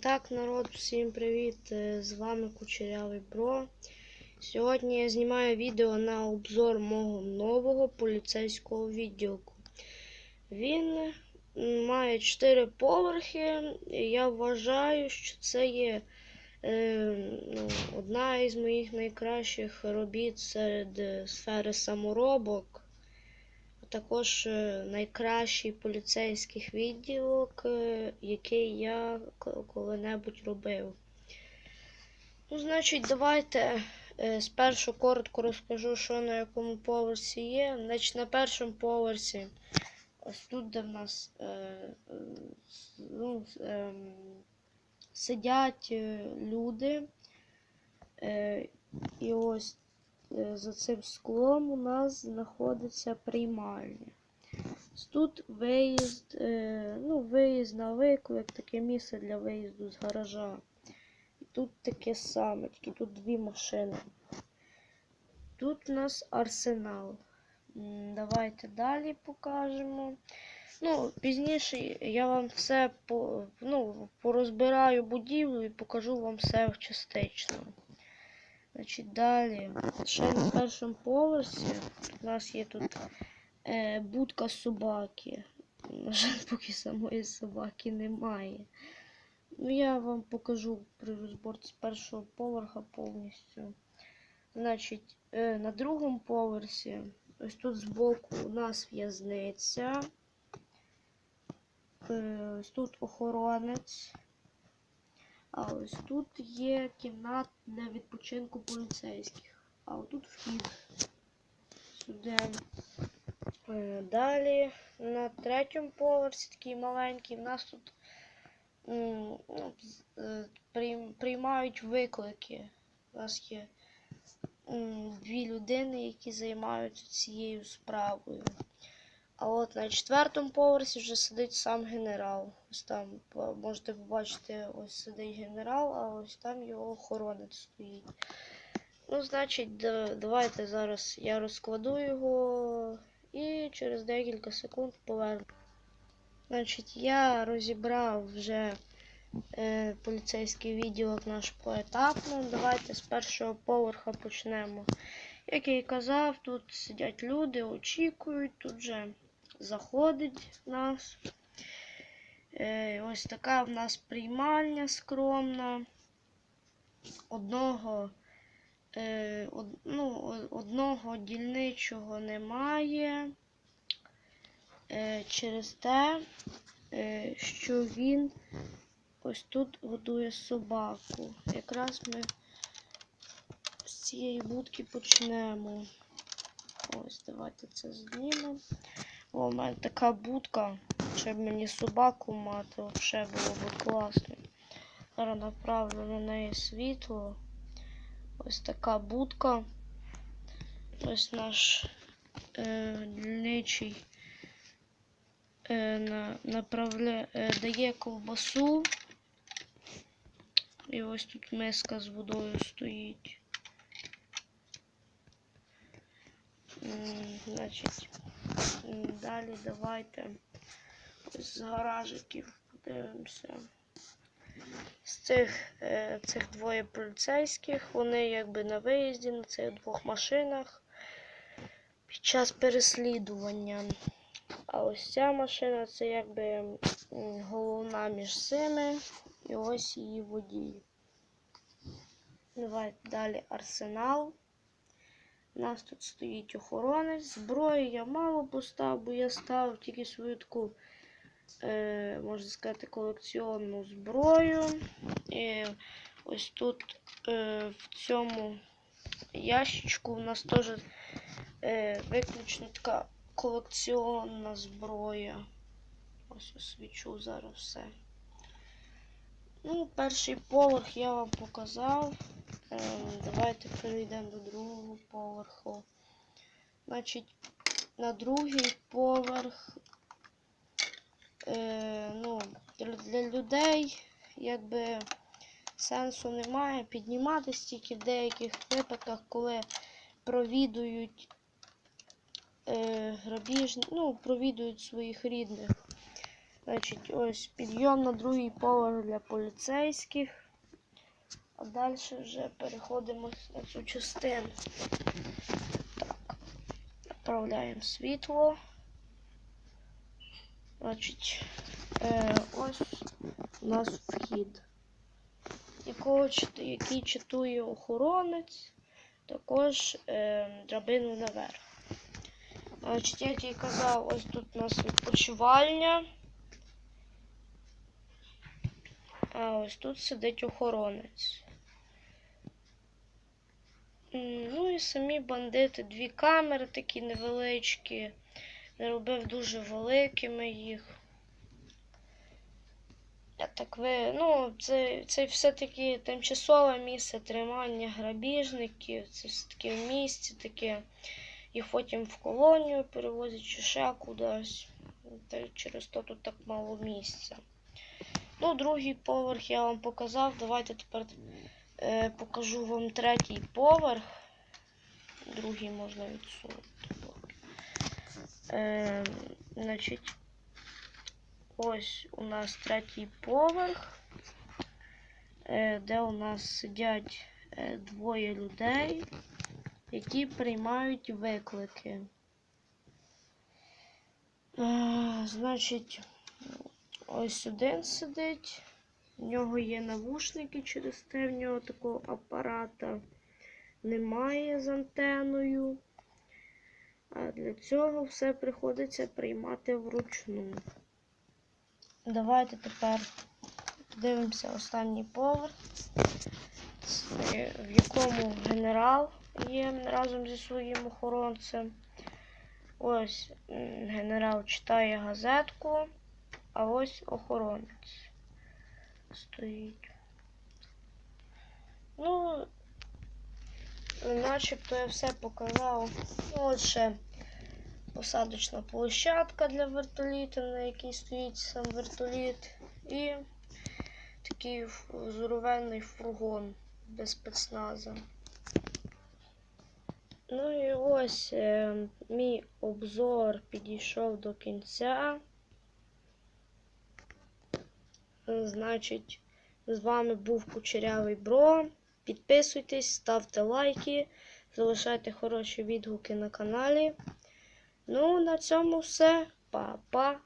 Так, народ, всім привіт! Е, З вами Кучерявий Бро. Сьогодні я знімаю відео на обзор мого нового поліцейського відділку. Він має 4 поверхи. Я вважаю, що це є е, ну, одна із моїх найкращих робіт серед сфери саморобок. Також е, найкращий поліцейських відділок, е, який я коли-небудь робив. Ну, значить, давайте е, спершу коротко розкажу, що на якому поверсі є. Значить, на першому поверсі, ось тут, де в нас ну, ем, сидять люди. І ось за цим склом у нас знаходиться приймальня. Тут виїзд, е, ну, виїзд на виклик, таке місце для виїзду з гаража. Тут таке саме, тільки тут дві машини. Тут у нас арсенал. Давайте далі покажемо. Ну, пізніше я вам все по, ну, порозбираю будівлю і покажу вам все частично. Значить, далі, ще на першому поверсі у нас є тут е, будка собаки. На жаль, поки самої собаки немає. Ну, я вам покажу при розборці першого поверха повністю. Значить, е, на другому поверсі, ось тут збоку у нас в'язниця. Е, ось тут охоронець. А ось тут є кімната для відпочинку поліцейських. А отут вхід. Сюди. Е, Далі на третьому поверсі такий маленький. В нас тут е, прийм- приймають виклики. У нас є дві людини, які займаються цією справою. А от на четвертому поверсі вже сидить сам генерал. Ось там можете побачити, ось сидить генерал, а ось там його охоронець стоїть. Ну, значить, да- давайте зараз я розкладу його і через декілька секунд поверну. Значить, я розібрав вже е, поліцейський відділок наш поетапно. Давайте з першого поверха почнемо. Як я і казав, тут сидять люди, очікують, тут же заходить в нас. Е, ось така в нас приймальня скромна. Одного, е, ну, одного дільничого немає. Е, через те, що він ось тут годує собаку. Якраз ми з цієї будки почнемо. Ось, давайте це знімемо. О, у мене така будка, щоб мені собаку мати, взагалі було б класно. Зараз направлю на неї світло. Ось така будка. Ось наш дільничий на, направля, е, дає ковбасу. І ось тут миска з водою стоїть. Значить, далі давайте з гаражиків подивимося. З цих, е, цих двоє поліцейських, вони якби на виїзді на цих двох машинах під час переслідування. А ось ця машина це якби головна між цими. І ось її водій. Давайте далі арсенал. У нас тут стоїть охоронець. Зброї я мало постав, бо я став тільки свою таку, е, можна сказати, колекціонну зброю. І ось тут е, в цьому ящичку у нас теж е, виключно така колекціонна зброя. Ось освічу зараз все. Ну, перший поверх я вам показав. Ем, давайте перейдемо до другого поверху. Значить, на другий поверх е, ну, для, людей якби сенсу немає підніматися тільки в деяких випадках, коли провідують е, грабіж, ну, провідують своїх рідних. Значить, ось підйом на другий поверх для поліцейських. А далі вже переходимо на цю частину. Так, направляємо світло. Значить, е, ось у нас вхід, якого, який читує охоронець, також е, драбину наверх. Значить, як я казав, ось тут у нас відпочивальня. А ось тут сидить охоронець. Ну і самі бандити, дві камери такі невеличкі. Не робив дуже великими їх. Так ви, ну, це, це все-таки тимчасове місце тримання грабіжників. Це все-таки в місті таке. Їх потім в колонію перевозять чи ще кудись. Через то тут так мало місця. Ну, другий поверх я вам показав. Давайте тепер е, покажу вам третій поверх. Другий можна відсунути. Е, значить, ось у нас третій поверх, е, де у нас сидять е, двоє людей, які приймають виклики. Е, значить, ось один сидить. В нього є навушники через те в нього такого апарата немає з антеною. А для цього все приходиться приймати вручну. Давайте тепер подивимося останній поверх, в якому генерал є разом зі своїм охоронцем. Ось генерал читає газетку, а ось охоронець стоїть. Ну, начебто я все показав. Ну, посадочна площадка для вертоліта, на якій стоїть сам вертоліт. І такий здоровенний фургон без спецназа. Ну і ось е, мій обзор підійшов до кінця. Е, Значить, з вами був Кучерявий Бро. Підписуйтесь, ставте лайки, залишайте хороші відгуки на каналі. Ну, на цьому все. Па-па.